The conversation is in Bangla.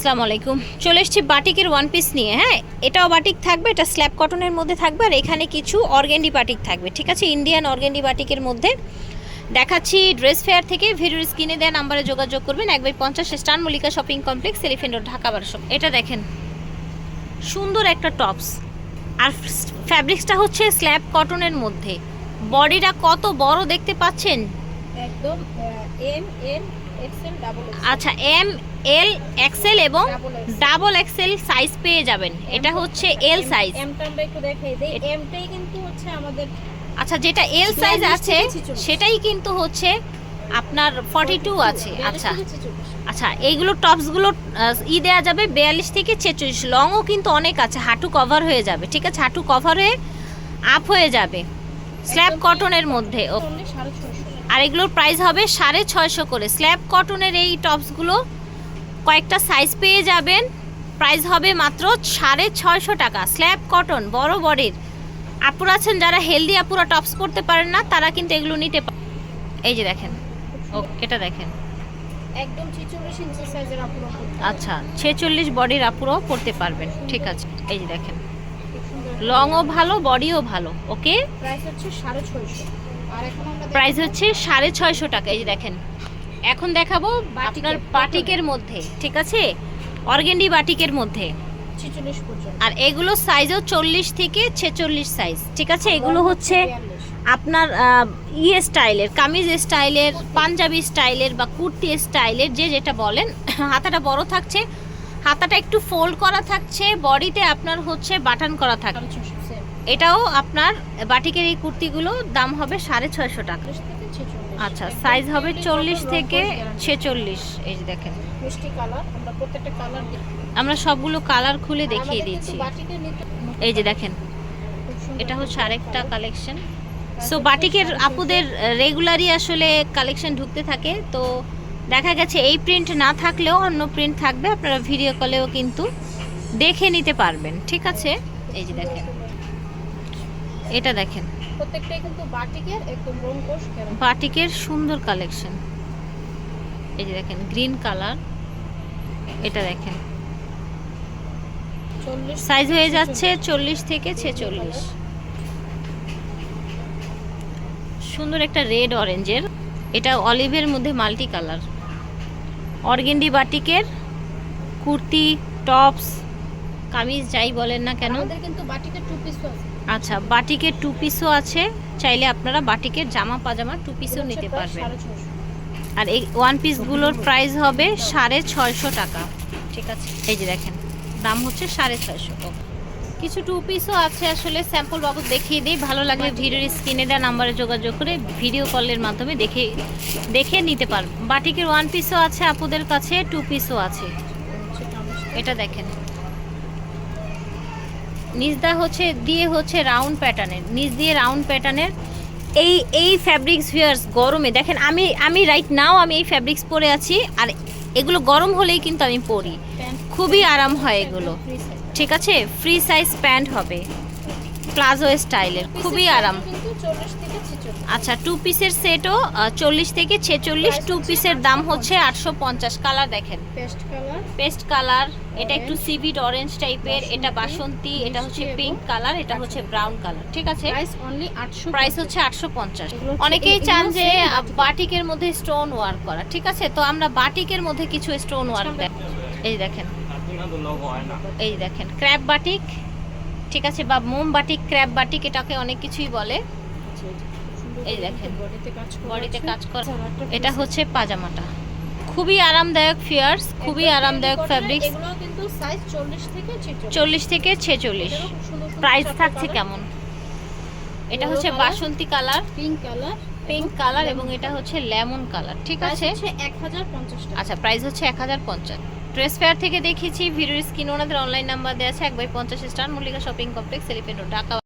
আসসালামু আলাইকুম। চলে এসেছি বাটিকের ওয়ান পিস নিয়ে হ্যাঁ? এটাও বাটিক থাকবে, এটা স্ল্যাব কটনের মধ্যে থাকবে, আর এখানে কিছু অর্গেন্ডি বাটিক থাকবে, ঠিক আছে? ইন্ডিয়ান অর্গেন্ডি বাটিকের মধ্যে। দেখাচ্ছি ড্রেস ফেয়ার থেকে ভিডিওর স্ক্রিনে দেওয়া নাম্বারে যোগাযোগ করবেন, এক বাই পঞ্চাশ, star Mallika shopping complex elephant road Dhaka বারোশো। এটা দেখেন, সুন্দর একটা টপস আর ফ্যাব্রিক্সটা হচ্ছে স্ল্যাব কটনের মধ্যে। বডিটা কত বড় দেখতে পাচ্ছেন? একদম এম এল এক্সেল ডাবল আচ্ছা এম এল এক্সেল এবং ডাবল এক্সেল সাইজ পেয়ে যাবেন। এটা হচ্ছে এল সাইজ এমটা আমরা একটু দেখাই দেই। এমটাই কিন্তু হচ্ছে আমাদের আচ্ছা যেটা এল সাইজ আছে সেটাই কিন্তু হচ্ছে আপনার ফর্টি টু আছে। আচ্ছা। থেকে 46 আচ্ছা এইগুলো টপসগুলো ই দেওয়া যাবে বিয়াল্লিশ থেকে ছেচল্লিশ। লংও কিন্তু অনেক আছে হাঁটু কভার হয়ে যাবে ঠিক আছে? হাঁটু কভার হয়ে আপ হয়ে যাবে। স্ল্যাব কটনের মধ্যে ও 650 আর এগুলোর প্রাইস হবে সাড়ে ছয়শো করে। স্ল্যাব কটনের এই টপসগুলো কয়েকটা সাইজ পেয়ে যাবেন। প্রাইস হবে মাত্র সাড়ে ছয়শো টাকা। স্ল্যাব কটন বড় বডির। আপুরা আছেন যারা হেলদি আপুরা টপস পরতে পারেন না তারা কিন্তু এগুলো নিতে এই যে দেখেন। ও এটা দেখেন। একদম 46 ইঞ্চি সাইজের আচ্ছা ছেচল্লিশ বডির আপুরাও পরতে পারবেন। ঠিক আছে এই যে দেখেন। লংও ভালো বডিও ভালো। ওকে প্রাইস হচ্ছে 650 আর এখন আমরা প্রাইস হচ্ছে সাড়ে ছয়শো টাকা এই যে দেখেন। এখন দেখাবো আপনার বাটিকের মধ্যে ঠিক আছে? অর্গেন্ডি বাটিকের মধ্যে। আর এগুলো সাইজও চল্লিশ থেকে ছেচল্লিশ সাইজ ঠিক আছে? এগুলো হচ্ছে আপনার ইয়ে স্টাইলের কামিজ স্টাইলের পাঞ্জাবি স্টাইলের বা কুর্তি স্টাইলের যে যেটা বলেন হাতাটা বড় থাকছে হাতাটা একটু ফোল্ড করা থাকছে বডিতে আপনার হচ্ছে বাটন করা থাকবে 650 সেম এটাও আপনার বাটিকের এই কুর্তিগুলো দাম হবে সাড়ে ছয়শো টাকা। 30 থেকে 46 আচ্ছা সাইজ হবে চল্লিশ থেকে ছেচল্লিশ এই যে দেখেন। মিষ্টি কালার আমরা প্রত্যেকটা কালার আমরা সবগুলো কালার খুলে দেখিয়ে দিচ্ছি। বাটিকে এই যে দেখেন এটা হচ্ছে আরেকটা। কালেকশন সো বাটিকের আপুদের রেগুলারই আসলে কালেকশন ঢুকতে থাকে। তো দেখা গেছে এই প্রিন্ট না থাকলেও অন্য প্রিন্ট থাকবে। আপনারা ভিডিও কলেও কিন্তু দেখে নিতে পারবেন। ঠিক আছে? এই যে দেখেন। এটা দেখেন। প্রত্যেকটাই কিন্তু বাটিকের একদম রং কোষ গ্যারান্টি বাটিকের সুন্দর কালেকশন। এই যে দেখেন গ্রিন কালার। এটা দেখেন। সাইজ হয়ে যাচ্ছে চল্লিশ থেকে ছেচল্লিশ। সুন্দর একটা রেড অরেঞ্জের। এটা অলিভের মধ্যে মাল্টি কালার। অর্গেন্ডি বাটিকের কুর্তি টপস কামিজ যাই বলেন না কেন। আমাদের কিন্তু বাটিকের টু পিস আছে। আচ্ছা বাটিকের টু পিসও আছে, চাইলে আপনারা বাটিকের জামা, পাজামা টু পিসও নিতে পারবেন। আর এই ওয়ান পিসগুলোর প্রাইস হবে সাড়ে ছয়শো টাকা। ঠিক আছে? এই যে দেখেন, দাম হচ্ছে সাড়ে ছয়শো। কিছু টু পিসও আছে আসলে স্যাম্পল বাবু দেখিয়ে দিই। ভালো লাগলে ভিডিওর স্ক্রিনে দেওয়া নাম্বারে যোগাযোগ করে ভিডিও কলের মাধ্যমে দেখে দেখে নিতে পারবেন। বাটিকের ওয়ান পিসও আছে, আপুদের কাছে টু পিসও আছে। এটা দেখেন। নিচদা হচ্ছে দিয়ে হচ্ছে রাউন্ড প্যাটার্নের নিজ দিয়ে রাউন্ড প্যাটার্নের এই এই ফ্যাব্রিক্স ভিয়ার্স গরমে দেখেন আমি আমি রাইট নাও আমি এই ফ্যাব্রিক্স পরে আছি আর এগুলো গরম হলেই কিন্তু আমি পরি। খুবই আরাম হয় এগুলো। ঠিক আছে? ফ্রি সাইজ প্যান্ট হবে। প্লাজো স্টাইলের খুবই আরাম। কিন্তু 40 থেকে 46 আচ্ছা টু পিসের সেটও চল্লিশ থেকে ছেচল্লিশ টু পিসের দাম হচ্ছে আটশো পঞ্চাশ কালার দেখেন। পেস্ট কালার এটা একটু সিভিড অরেঞ্জ টাইপের এটা বাসন্তী এটা হচ্ছে পিঙ্ক কালার এটা হচ্ছে ব্রাউন কালার ঠিক আছে? প্রাইস অনলি 800 প্রাইস হচ্ছে আটশো পঞ্চাশ। অনেকেই চান যে বাটিকের মধ্যে স্টোন ওয়ার্ক করা ঠিক আছে? তো আমরা বাটিকের মধ্যে কিছু স্টোন ওয়ার্ক দেখ এই দেখেন। এই দেখেন ক্র্যাপ বাটিক ঠিক আছে বা মোম বাটিক ক্র্যাপ বাটিক এটাকে অনেক কিছুই বলে। এই দেখেন। বডিতে কাজ করা। বডিতে কাজ করা এটা হচ্ছে পাজামাটা। খুবই আরামদায়ক ফিয়ার্স খুবই আরামদায়ক ফ্যাব্রিক্স। এগুলো কিন্তু সাইজ 40 থেকে 46 চল্লিশ থেকে ছেচল্লিশ। প্রাইস থাকছে কেমন? এটা হচ্ছে বাসন্তী colour pink colour pink colour এবং এটা হচ্ছে লেমন কালার ঠিক আছে? এক হাজার পঞ্চাশ আচ্ছা প্রাইস হচ্ছে এক হাজার পঞ্চাশ। ড্রেস ফেয়ার থেকে দেখেছি ভিডিওর স্ক্রিন ওনাদের অনলাইন নাম্বার দেওয়া আছে এক বাই পঞ্চাশ star Mallika shopping complex elephant Dhaka